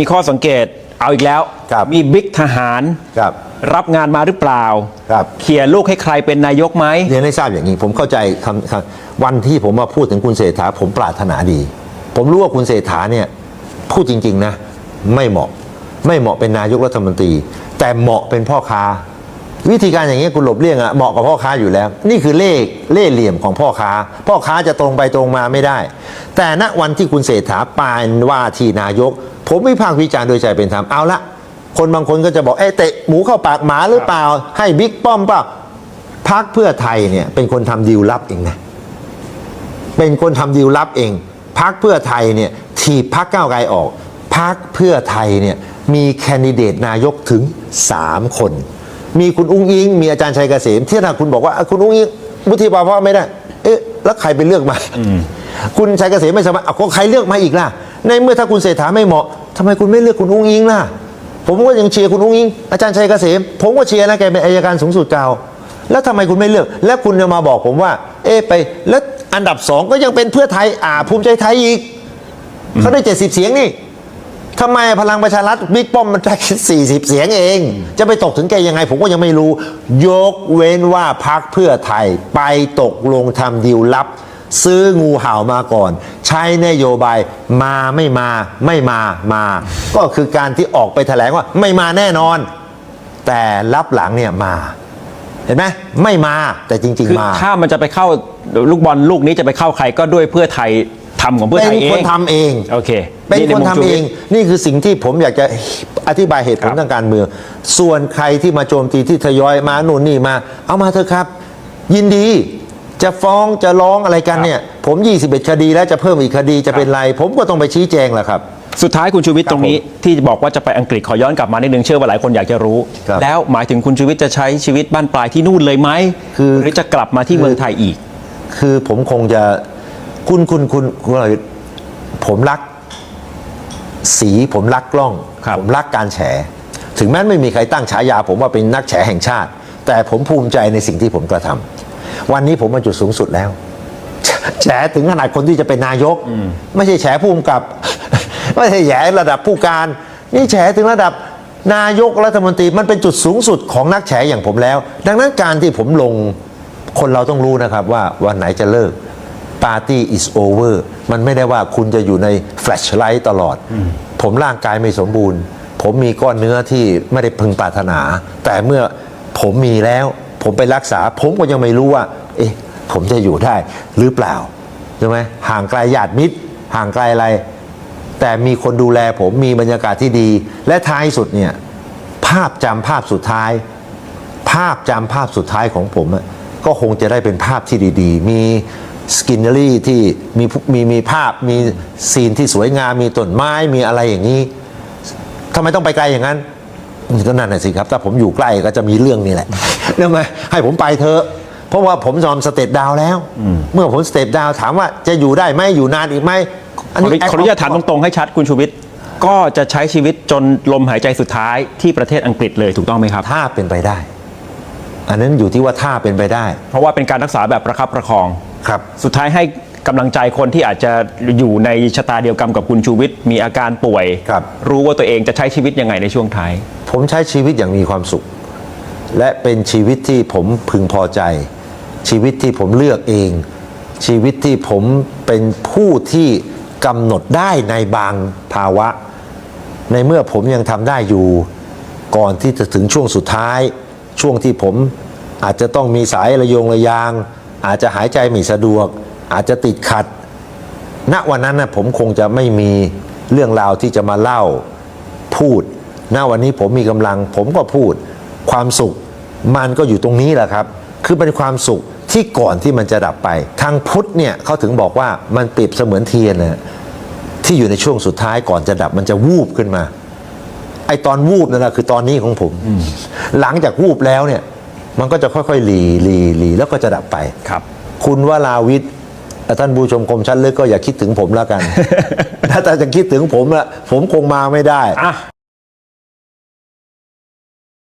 มีข้อสังเกตเอาอีกแล้ว ครับมีบิ๊กทหารครับ รับงานมาหรือเปล่าครับ เขี่ยลูกให้ใครเป็นนายกไหม เรียนให้ทราบอย่างนี้ ผมเข้าใจคำคำวันที่ผมมาพูดถึงคุณเศรษฐาผมปรารถนาดี ผมรู้ว่าคุณเศรษฐาเนี่ยพูดจริง ๆ นะ ไม่เหมาะไม่เหมาะเป็นนายกรัฐมนตรี แต่เหมาะเป็นพ่อค้า วิธีการอย่างนี้ยคุณหลบเลี่ยงอะเหมาะกับพ่อค้าอยู่แล้ว นี่คือเล่ห์เล่ห์เหลี่ยมของพ่อค้า พ่อค้าจะตรงไปตรงมาไม่ได้ แต่ณวันที่คุณเศรษฐาปานว่าที่นายก ผมวิพากษ์วิจารณ์โดยใจเป็นธรรมเอาละคนบางคนก็จะบอกเอ๊ะเตะหมูเข้าปากหมาหรือเปล่า ให้บิ๊กป้อมเปล่าพักเพื่อไทยเนี่ยเป็นคนทำดีลลับเองนะเป็นคนทำดีลลับเองพักเพื่อไทยเนี่ยถีบพักก้าวไกลออกพักเพื่อไทยเนี่ยมีแคนดิเดตนายกถึง 3 คน มีคุณอุ้งอิง มีอาจารย์ชัยเกษมที่ถ้าคุณบอกว่าอะคุณอุ้งอิงวุฒิภาวะไม่ได้ เอ๊ะแล้วใครไปเลือกมา คุณชัยเกษมไม่สามารถเอาก็ใครเลือกมาอีกล่ะ ในเมื่อถ้าคุณเศรษฐาไม่เหมาะ ทำไมคุณไม่เลือกคุณอุ้งอิงล่ะ ผมก็ยังเชียร์คุณอุ้งอิง อาจารย์ชัยเกษม ผมก็เชียร์นะแกเป็นอายการสูงสุดเก่า แล้วทำไมคุณไม่เลือก แล้วคุณจะมาบอกผมว่า เอ๊ไป แล้วอันดับสองก็ยังเป็นเพื่อไทย อ่า ภูมิใจไทยอีก เขาได้เจ็ดสิบเสียงนี่ทำไมพลังประชารัฐบิ๊กป้อมมันได้สี่สิบเสียงเอง จะไปตกถึงแกยังไง ผมก็ยังไม่รู้ ยกเว้นว่าพักเพื่อไทยไปตกลงทำดีลลับ ซื้องูเห่ามาก่อน ใช้นโยบายมาไม่มาไม่มามา ก็คือการที่ออกไปแถลงว่าไม่มาแน่นอน แต่รับหลังเนี่ยมาเห็นไหมไม่มาแต่จริงคือๆมา ถ้ามันจะไปเข้าลูกบอลลูกนี้จะไปเข้าใครก็ด้วยเพื่อไทยทำของเพื่อเป็ไทนยเอคนงทำเองโอเคเป็นใคนทำมุมชูเอวิทงย์นี่คือสิ่งที่ผมอยากจะอธิบายเหตุผลครับทางการเมือง ส่วนใครที่มาโจมตีที่ทยอยมาหนุนนี่มา เอามาเถอะครับ ยินดี จะฟ้องจะร้องอะไรกันเนี่ย ผม 21 คดีแล้วจะเพิ่มอีกคดีจะเป็นไร ผมก็ต้องไปชี้แจงแหละครับ สุดท้ายคุณชูวิทย์ครับตรงนี้ที่บอกว่าจะไปอังกฤษขอย้อนกลับมานิดนึงเชื่อว่าหลายคนอยากจะรู้ ครับ แล้วหมายถึงคุณชูวิทย์จะใช้ชีวิตบ้านปลายที่นู่นเลยไหมคือหรือจะกลับมาที่เมืองไทยอีก คือผมคงจะคุณคุณคุณคุณอะไรผมรัก สีผมรักกล้อง ครับ ผมรักการแฉ ถึงแม้ไม่มีใครตั้งฉายา ผมว่าเป็นนักแฉแห่งชาติ แต่ผมภูมิใจในสิ่งที่ผมกระทำ วันนี้ผมมาจุดสูงสุดแล้ว แฉถึงขนาดคนที่จะเป็นนายก ไม่ใช่แฉผู้กำกับ ไม่ใช่แฉระดับผู้การ นี่แฉถึงระดับนายกรัฐมนตรีมันเป็นจุดสูงสุดของนักแฉอย่างผมแล้ว ดังนั้นการที่ผมลงคนเราต้องรู้นะครับว่าวันไหนจะเลิก Party is over มันไม่ได้ว่าคุณจะอยู่ในแฟลชไลท์ตลอด ผมร่างกายไม่สมบูรณ์ ผมมีก้อนเนื้อที่ไม่ได้พึงปรารถนา แต่เมื่อผมมีแล้ว ผมไปรักษา ผมก็ยังไม่รู้ว่า เอ๊ะ ผมจะอยู่ได้หรือเปล่าใช่ไหมห่างไกลญาติมิตร ห่างไกลอะไร แต่มีคนดูแลผมมีบรรยากาศที่ดี และท้ายสุดเนี่ยภาพจำภาพสุดท้าย ภาพจำภาพสุดท้ายของผมก็คงจะได้เป็นภาพที่ดีๆ มีสกินเนอรี่ที่มีมีมีภาพมีซีนที่สวยงามมีต้นไม้มีอะไรอย่างนี้ทำไมต้องไปไกลอย่างนั้น ก็นั่นน่ะสิครับ ถ้าผมอยู่ใกล้ก็จะมีเรื่องนี่แหละเรื่องไหมให้ผมไปเถอะเพราะว่าผมยอมสเตปดาวน์แล้ว เมื่อผมสเตปดาวน์ถามว่าจะอยู่ได้ไหมอยู่นานอีกไหมขออนุขออนุญาตถามตรงๆให้ชัดคุณชูวิทย์ก็จะใช้ชีวิตจนลมหายใจสุดท้ายที่ประเทศอังกฤษเลยถูกต้องไหมครับ ถ้าเป็นไปได้ อันนั้นอยู่ที่ว่าถ้าเป็นไปได้ เพราะว่าเป็นการรักษาแบบประคับประคองครับ สุดท้ายให้กำลังใจคนที่อาจจะอยู่ในชะตาเดียวกันกับคุณชูวิทย์มีอาการป่วยครับรู้ว่าตัวเองจะใช้ชีวิตยังไงในช่วงท้าย ผมใช้ชีวิตอย่างมีความสุข และเป็นชีวิตที่ผมพึงพอใจ ชีวิตที่ผมเลือกเอง ชีวิตที่ผมเป็นผู้ที่กำหนดได้ในบางภาวะ ในเมื่อผมยังทำได้อยู่ ก่อนที่จะถึงช่วงสุดท้าย ช่วงที่ผมอาจจะต้องมีสายระยงระยาง อาจจะหายใจไม่สะดวก อาจจะติดขัด ณวันนั้นนะผมคงจะไม่มีเรื่องราวที่จะมาเล่าพูด ณวันนี้ผมมีกำลัง ผมก็พูดความสุข มันก็อยู่ตรงนี้แหละครับ คือเป็นความสุขที่ก่อนที่มันจะดับไป ทางพุทธเนี่ยเขาถึงบอกว่ามันเปรียบเสมือนเทียนนะที่อยู่ในช่วงสุดท้ายก่อนจะดับมันจะวูบขึ้นมาไอตอนวูบนั่นแหละคือตอนนี้ของผม หลังจากวูบแล้วเนี่ย มันก็จะค่อยๆหลีหลีหลีแล้วก็จะดับไปครับ คุณวราวิทย์ท่านผู้ชมคมชัดลึกก็อย่าคิดถึงผมแล้วกัน ถ้าจะคิดถึงผมละผมคงมาไม่ได้อะ